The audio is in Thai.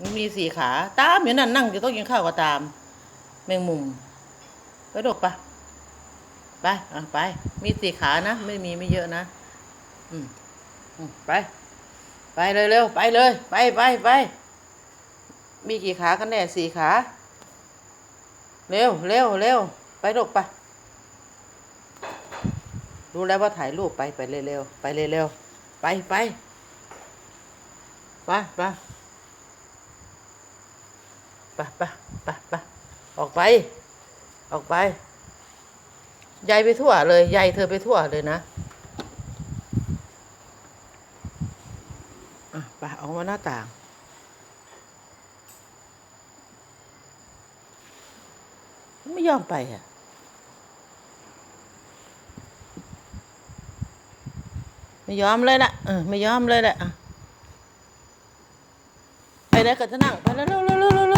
มันมีสี่ขา ตามอยู่นั่นนั่งอยู่โต๊ะกินข้าวก็ตาม แมงมุมไปดกปะไปอะไป มีสี่ขานะ ไม่มีไม่เยอะนะ อืมอืมไป ไปเลยเร็วไปเลย ไปไปไปมีกี่ขากันแน่สี่ขา เร็วเร็วเร็วไปลูกไป รู้แล้วว่าถ่ายรูปไปไปเร็วๆไปเร็วๆไปไปไปไป ปไปไปไปออกไป ออกไปยายไปทั่วเลยยายเธอไปทั่วเลยนะอะไปออกมาหน้าต่าง ไม่ยอมไปอะไม่ยอมเลยละเออไม่ยอมเลยแหละอะไปแล้วก็จะนั่งไปแล้วเร็วเร็วเร็วเร็ว